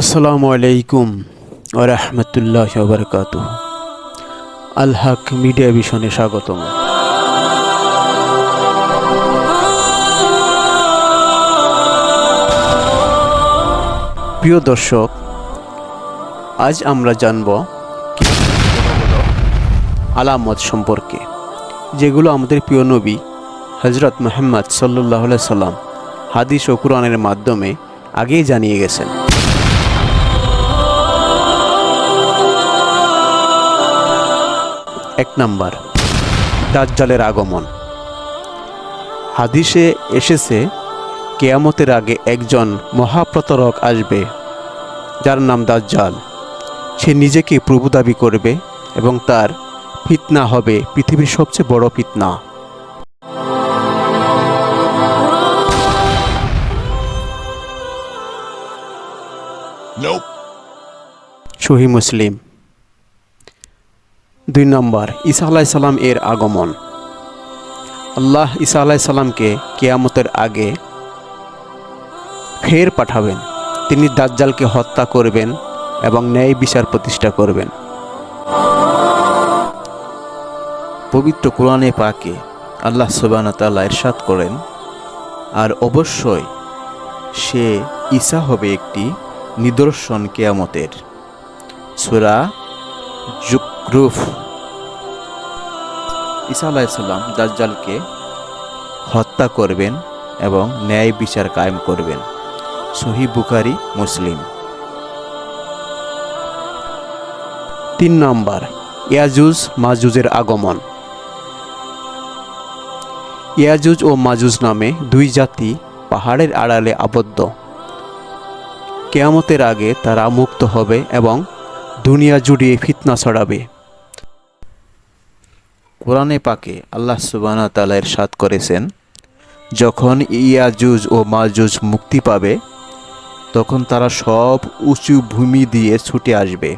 আসসালামু আলাইকুম ওরহমতুল্লাহ বরকাত আল হক মিডিয়া ভিশনে স্বাগতম। প্রিয় দর্শক, আজ আমরা জানব আলামত সম্পর্কে, যেগুলো আমাদের প্রিয় নবী হজরত মোহাম্মদ সাল্লাহ সাল্লাম হাদিস ও কুরআনের মাধ্যমে আগেই জানিয়ে গেছেন। এক নাম্বার দাজ্জালের আগমন। হাদিসে এসেছে কেয়ামতের আগে একজন মহাপ্রতারক আসবে যার নাম দাজ্জাল। সে নিজেকে প্রভু দাবি করবে এবং তার ফিতনা হবে পৃথিবীর সবচেয়ে বড় ফিতনা. সহি মুসলিম। দুই নম্বর, ঈসা আলাইসাল্লাম এর আগমন। আল্লাহ ঈসা আলাইসাল্লামকে কেয়ামতের আগে ফের পাঠাবেন। তিনি দাজ্জালকে হত্যা করবেন এবং ন্যায় বিচার প্রতিষ্ঠা করবেন। পবিত্র কোরআনে পাকে আল্লাহ সুবানা তাল্লাহ ইরশাদ করেন, আর অবশ্যই সে ঈসা হবে একটি নিদর্শন কেয়ামতের। সুরা জুকরুফ ঈসা আলাইসাল্লাম দাজ্জালকে হত্যা করবেন এবং ন্যায় বিচার কায়েম করবেন। সহি বুখারি, মুসলিম। তিন নম্বর, ইয়াজুজ মাজুজের আগমন। ইয়াজুজ ও মাজুজ নামে দুই জাতি পাহাড়ের আড়ালে আবদ্ধ। কেয়ামতের আগে তারা মুক্ত হবে এবং দুনিয়া জুড়িয়ে ফিতনা ছড়াবে। কোরআনে পাকে আল্লাহ সুবানা তালা সাত করেছেন, যখন ইয়াজুজ ও মাজুজ মুক্তি পাবে, তখন তারা সব উঁচু ভূমি দিয়ে ছুটে আসবে।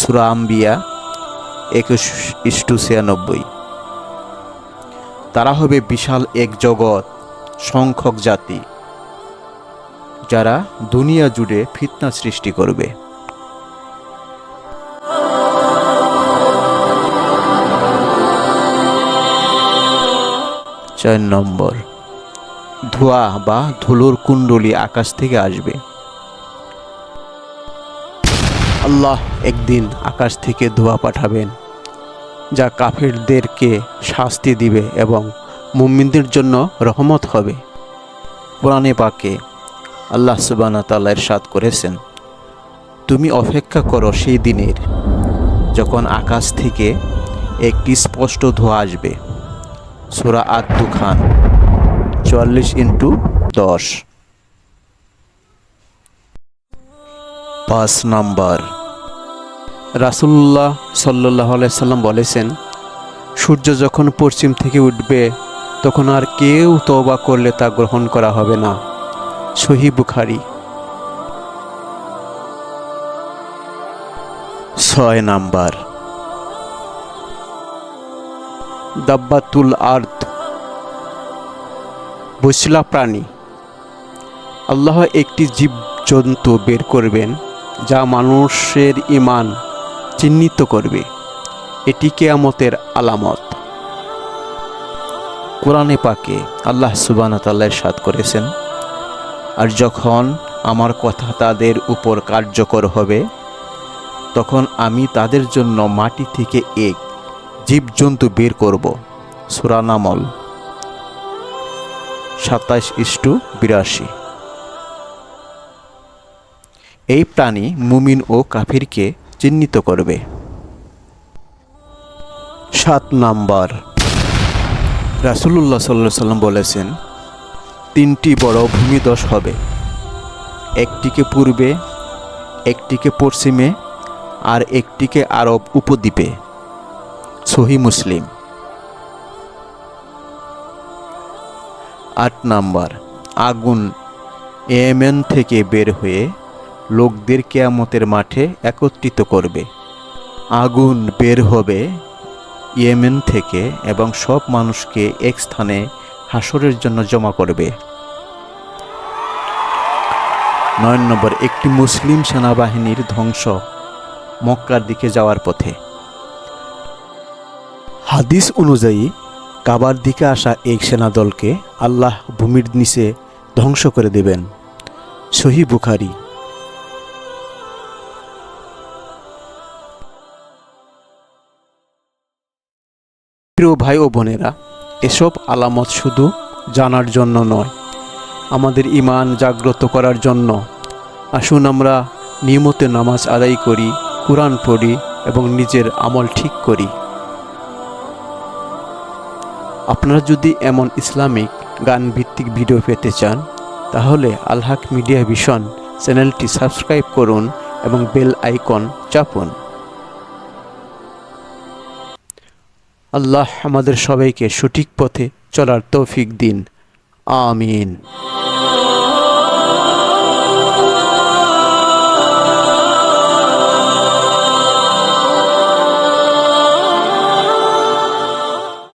সুরা আম্বিয়া একুশ ইস্টু ছিয়ানব্বই। তারা হবে বিশাল এক জগৎ, সংখ্যক জাতি, যারা দুনিয়া জুড়ে ফিতনা সৃষ্টি করবে। চার নম্বর। ধোঁয়া বা ধুলোর কুণ্ডলি আকাশ থেকে আসবে। আল্লাহ একদিন আকাশ থেকে ধোঁয়া পাঠাবেন, যা কাফেরদেরকে শাস্তি দিবে এবং মুমিনদের জন্য রহমত হবে। কোরআনে পাকে আল্লাহ সুবানা তাল্লা করেছেন, তুমি অপেক্ষা করো সেই দিনের যখন আকাশ থেকে একটি স্পষ্ট ধোঁয়া আসবে। সুরা আত্মু খান চুয়াল্লিশ ইন্টু দশ। পাঁচ নাম্বার। রাসুল্লাহ সাল্লাহ সাল্লাম বলেছেন, সূর্য যখন পশ্চিম থেকে উঠবে, তখন আর কেউ তওবা করলে তা গ্রহণ করা হবে না। সহি বুখারি। ছয় নাম্বার। দাব্বাতুল আর্থ বসলা প্রাণী। আল্লাহ একটি জীবজন্তু বের করবেন, যা মানুষের ইমান চিহ্নিত করবে। এটি কেয়ামতের আলামত। কোরআনে পাকে আল্লাহ সুবান তাল্লাহ সাদ করেছেন, আর যখন আমার কথা তাদের উপর কার্যকর হবে, তখন আমি তাদের জন্য মাটি থেকে এক জীবজন্তু বের করব। সুরানামল সাতাইশ ইস্টু বিরাশি। এই প্রাণী মুমিন ও কাফিরকে চিহ্নিত করবে। সাত নাম্বার। রাসুল্লাহ সাল্লাহ সাল্লাম বলেছেন, তিনটি বড় ভূমিদশ হবে। একটিকে পূর্বে, একটিকে পশ্চিমে আর একটিকে আরব উপদ্বীপে। সহি মুসলিম। আট নাম্বার, আগুন এমেন থেকে বের হয়ে লোকদের কেয়ামতের মাঠে একত্রিত করবে। আগুন বের হবে ইয়েমেন থেকে এবং সব মানুষকে এক স্থানে হাসরের জন্য জমা করবে। নয় নম্বর, একটি মুসলিম সেনাবাহিনীর ধ্বংস মক্কার দিকে যাওয়ার পথে। হাদিস অনুযায়ী, কাবার দিকে আসা এই সেনাদলকে আল্লাহ ভূমির নিচে ধ্বংস করে দেবেন। সহি বুখারি। প্রিয় ভাই ও বোনেরা, এসব আলামত শুধু জানার জন্য নয়, আমাদের ইমান জাগ্রত করার জন্য। আসুন আমরা নিয়মিত নামাজ আদায় করি, কোরআন পড়ি এবং নিজের আমল ঠিক করি। আপনারা যদি এমন ইসলামিক গান ভিত্তিক ভিডিও পেতে চান, তাহলে আলহাক মিডিয়া ভিশন চ্যানেলটি সাবস্ক্রাইব করুন এবং বেল আইকন চাপুন। আল্লাহ আমাদের সবাইকে সঠিক পথে চলার তৌফিক দিন। আমিন।